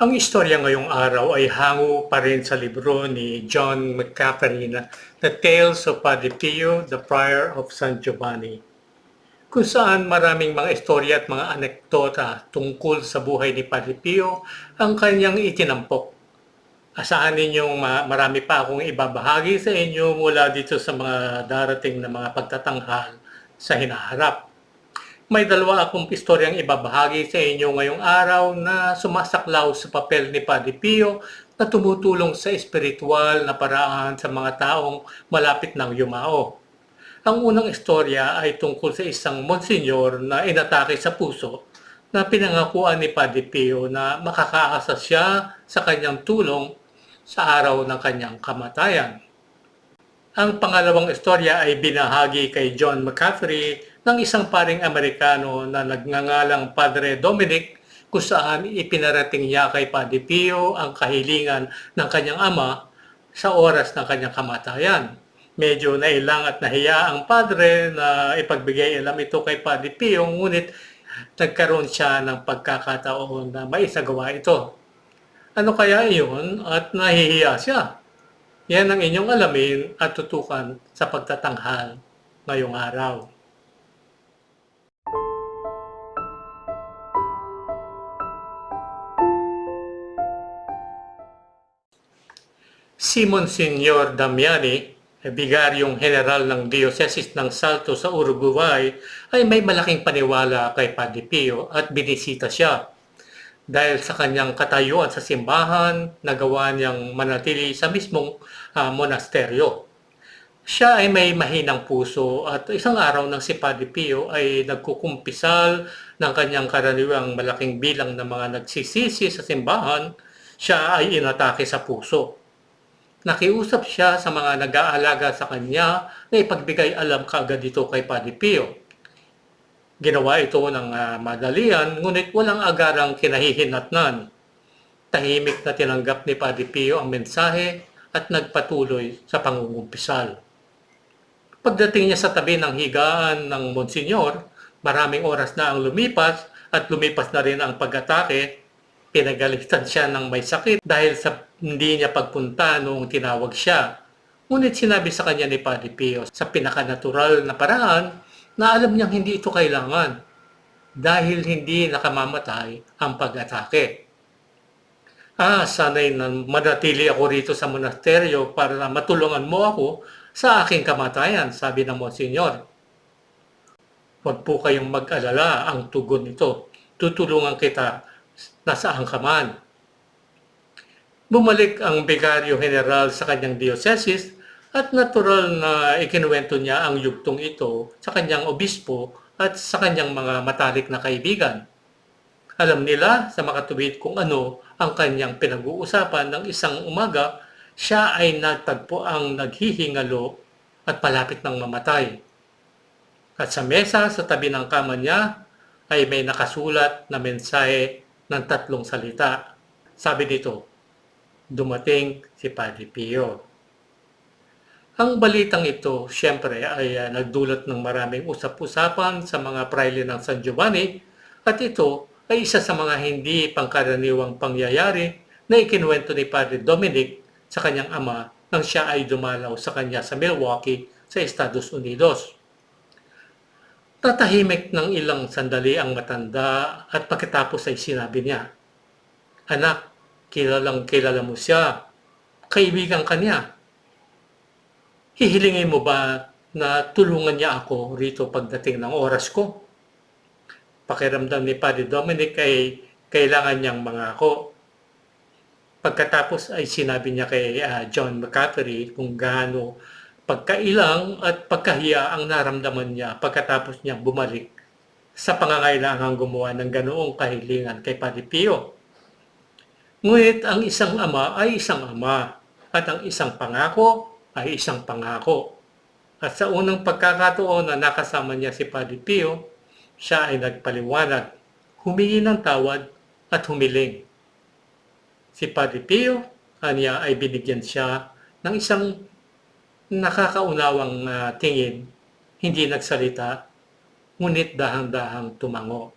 Ang istorya ngayong araw ay hango pa rin sa libro ni John McCaffrey The Tales of Padre Pio, the Prior of San Giovanni, kung saan maraming mga istorya at mga anekdota tungkol sa buhay ni Padre Pio ang kanyang itinampok. Asahan ninyong ma- marami pa akong ibabahagi sa inyo mula dito sa mga darating na mga pagtatanghal sa hinaharap. May dalawa akong istoryang ibabahagi sa inyo ngayong araw na sumasaklaw sa papel ni Padre Pio na tumutulong sa espiritual na paraan sa mga taong malapit ng yumao. Ang unang istorya ay tungkol sa isang monsenyor na inatake sa puso na pinangakuan ni Padre Pio na makakaasa siya sa kanyang tulong sa araw ng kanyang kamatayan. Ang pangalawang istorya ay binahagi kay John McCaffrey ng isang paring Amerikano na nagngangalang Padre Dominic kung saan ipinarating niya kay Padre Pio ang kahilingan ng kanyang ama sa oras ng kanyang kamatayan. Medyo nailang at nahiya ang padre na ipagbigay alam ito kay Padre Pio, ngunit nagkaroon siya ng pagkakataon na maisagawa ito. Ano kaya iyon at nahihiya siya? Yan ang inyong alamin at tutukan sa pagtatanghal ngayong araw. Si Monsignor Damiani, bigaryong general ng Diocese ng Salto sa Uruguay, ay may malaking paniwala kay Padre Pio at binisita siya. Dahil sa kanyang katayuan sa simbahan, nagawa niyang manatili sa mismong ah, monasteryo. Siya ay may mahinang puso at isang araw ng si Padre Pio ay nagkukumpisal ng kanyang karaniwang malaking bilang ng mga nagsisisi sa simbahan, siya ay inatake sa puso. Nakiusap siya sa mga nag-aalaga sa kanya na ipagbigay alam kaagad ito kay Padre Pio. Ginawa ito ng ah, madalian, ngunit walang agarang kinahihinatnan. Tahimik na tinanggap ni Padre Pio ang mensahe at nagpatuloy sa pangungumpisal. Pagdating niya sa tabi ng higaan ng Monsinyor, maraming oras na ang lumipas at lumipas na rin ang pag-atake. Pinagalitan siya ng may sakit dahil sa hindi niya pagpunta noong tinawag siya. Ngunit sinabi sa kanya ni Padre Pio sa pinakanatural na paraan na alam niyang hindi ito kailangan dahil hindi nakamamatay ang pag-atake. Ah, sana'y na manatili ako rito sa monasteryo para matulungan mo ako sa aking kamatayan, sabi ng Monsignor. Huwag po kayong mag-alala ang tugon nito. Tutulungan kita nasaan ka man. Bumalik ang Vigario General sa kanyang diocese at natural na ikinuwento niya ang yugtong ito sa kanyang obispo at sa kanyang mga matalik na kaibigan. Alam nila sa makatuwid kung ano ang kanyang pinag-uusapan ng isang umaga, siya ay nagtagpo ang naghihingalo at palapit ng mamatay. At sa mesa sa tabi ng kama niya ay may nakasulat na mensahe ng tatlong salita. Sabi dito, dumating si Padre Pio. Ang balitang ito, siyempre, ay uh, nagdulot ng maraming usap-usapan sa mga praile ng San Giovanni at ito ay isa sa mga hindi pangkaraniwang pangyayari na ikinuwento ni Padre Dominic sa kanyang ama nang siya ay dumalaw sa kanya sa Milwaukee sa Estados Unidos. Tatahimik ng ilang sandali ang matanda at pagkatapos ay sinabi niya, Anak, kilalang kilala mo siya. Kaibigan ka niya. Hihilingin mo ba na tulungan niya ako rito pagdating ng oras ko? Pakiramdam ni Padre Dominic ay kailangan niyang mangako. Pagkatapos ay sinabi niya kay uh, John McCaffrey kung gaano pagkailang at pagkahiya ang naramdaman niya pagkatapos niya bumalik sa pangangailangang gumawa ng ganoong kahilingan kay Padre Pio. Ngunit ang isang ama ay isang ama at ang isang pangako ay isang pangako. At sa unang pagkakataon na nakasama niya si Padre Pio, siya ay nagpaliwanag, humingi ng tawad at humiling. Si Padre Pio, anya ay binigyan siya ng isang nakakaunawang uh, tingin, hindi nagsalita, ngunit dahang-dahang tumango.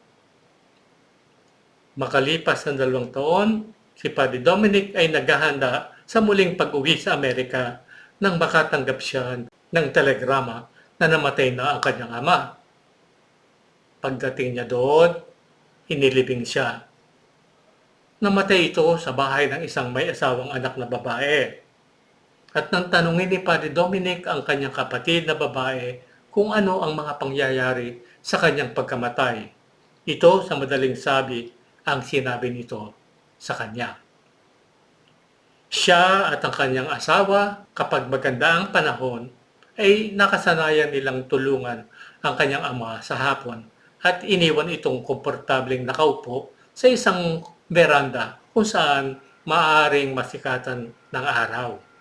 Makalipas ng dalawang taon, si Padre Dominic ay naghahanda sa muling pag-uwi sa Amerika nang makatanggap siya ng telegrama na namatay na ang kanyang ama. Pagdating niya doon, inilibing siya. Namatay ito sa bahay ng isang may asawang anak na babae. At nang tanungin ni Padre Dominic ang kanyang kapatid na babae kung ano ang mga pangyayari sa kanyang pagkamatay. Ito sa madaling sabi ang sinabi nito sa kanya. Siya at ang kanyang asawa kapag maganda ang panahon ay nakasanayan nilang tulungan ang kanyang ama sa hapon at iniwan itong komportableng nakaupo sa isang veranda kung saan maaaring masikatan ng araw.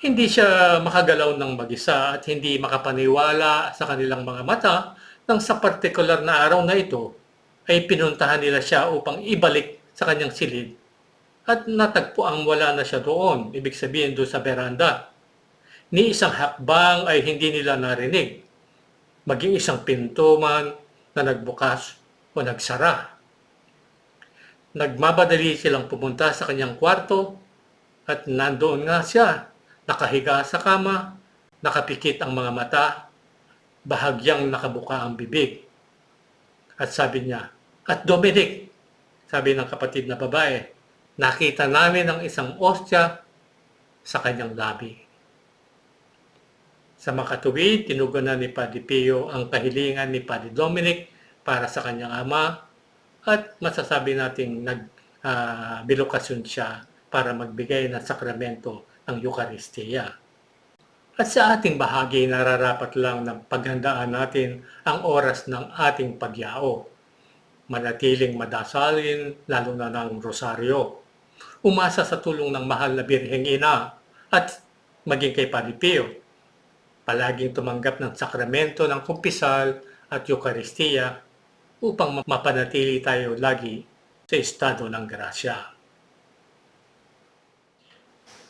Hindi siya makagalaw ng mag-isa at hindi makapaniwala sa kanilang mga mata nang sa partikular na araw na ito ay pinuntahan nila siya upang ibalik sa kanyang silid at natagpo ang wala na siya doon, ibig sabihin doon sa veranda. Ni isang hakbang ay hindi nila narinig, maging isang pinto man na nagbukas o nagsara. Nagmabadali silang pumunta sa kanyang kwarto at nandoon nga siya, nakahiga sa kama, nakapikit ang mga mata, bahagyang nakabuka ang bibig. At sabi niya, at Dominic, sabi ng kapatid na babae, nakita namin ang isang ostya sa kanyang labi. Sa makatuwid, tinugunan ni Padre Pio ang kahilingan ni Padre Dominic para sa kanyang ama at masasabi nating nagbilokasyon siya para magbigay ng sakramento ng Eukaristiya. At sa ating bahagi, nararapat lang na paghandaan natin ang oras ng ating pagyao. Manatiling madasalin, lalo na ng rosaryo. Umasa sa tulong ng mahal na Birheng Ina at maging kay Padre Pio. Palaging tumanggap ng sakramento ng kumpisal at Eukaristiya upang mapanatili tayo lagi sa estado ng grasya.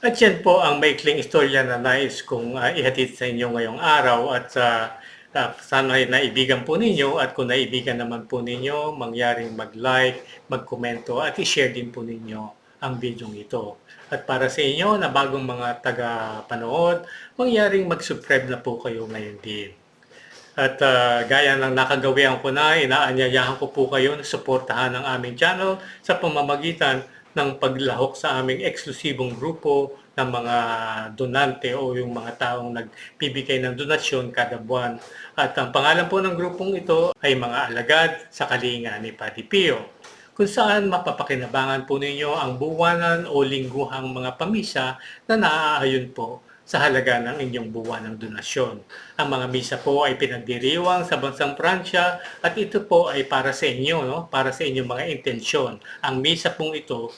At yan po ang maikling istorya na nais kong uh, ihatid sa inyo ngayong araw at uh, uh, sana ay naibigan po ninyo at kung naibigan naman po ninyo, mangyaring mag-like, mag-komento at i-share din po ninyo ang video ito. At para sa inyo na bagong mga taga-panood, mangyaring mag-subscribe na po kayo ngayon din. At uh, gaya ng nakagawian ko na, inaanyayahan ko po kayo na suportahan ang aming channel sa pamamagitan ng paglahok sa aming eksklusibong grupo ng mga donante o yung mga taong nagbibigay ng donasyon kada buwan. At ang pangalan po ng grupong ito ay mga alagad sa kalinga ni Pati Pio kung saan mapapakinabangan po ninyo ang buwanan o lingguhang mga pamisa na naaayon po sa halaga ng inyong buwan ng donasyon. Ang mga misa po ay pinagdiriwang sa bansang Pransya at ito po ay para sa inyo, no? para sa inyong mga intensyon. Ang misa pong ito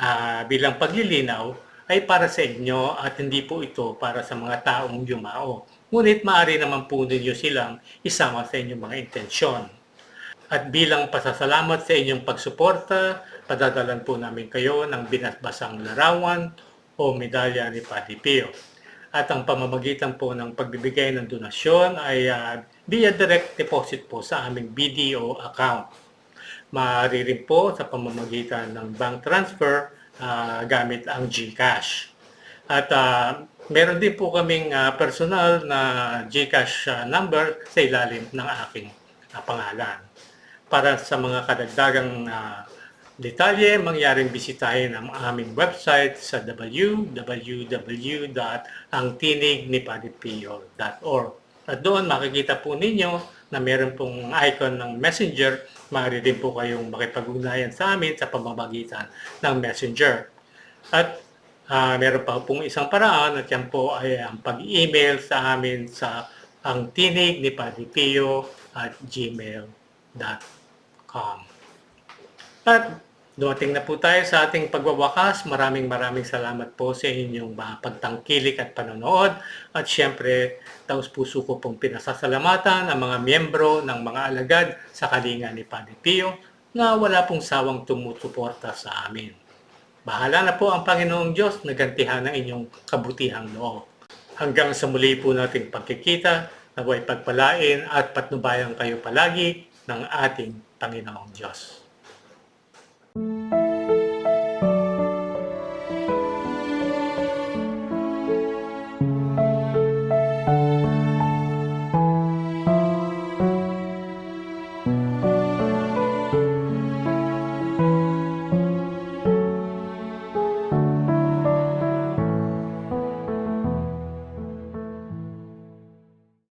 uh, bilang paglilinaw ay para sa inyo at hindi po ito para sa mga taong yumao. Ngunit maaari naman po ninyo silang isama sa inyong mga intensyon. At bilang pasasalamat sa inyong pagsuporta, padadalan po namin kayo ng binasbasang larawan o medalya ni Padre Pio at ang pamamagitan po ng pagbibigay ng donasyon ay uh, via direct deposit po sa aming BDO account. Maaari rin po sa pamamagitan ng bank transfer uh, gamit ang GCash. At uh, meron din po kaming uh, personal na GCash uh, number sa ilalim ng aking uh, pangalan. Para sa mga kadagdagang uh, detalye, mangyaring bisitahin ang aming website sa www.angtinignipadipio.org. At doon makikita po ninyo na meron pong icon ng messenger. Maaari din po kayong makipag-ugnayan sa amin sa pamamagitan ng messenger. At uh, meron pa pong isang paraan at yan po ay ang pag-email sa amin sa ang at gmail.com. At dumating na po tayo sa ating pagwawakas. Maraming maraming salamat po sa inyong pagtangkilik at panonood. At syempre, taos puso ko pong pinasasalamatan ang mga miyembro ng mga alagad sa kalinga ni Padre Pio na wala pong sawang tumusuporta sa amin. Bahala na po ang Panginoong Diyos na gantihan ng inyong kabutihang loob. Hanggang sa muli po nating pagkikita, naway pagpalain at patnubayan kayo palagi ng ating Panginoong Diyos. Thank you.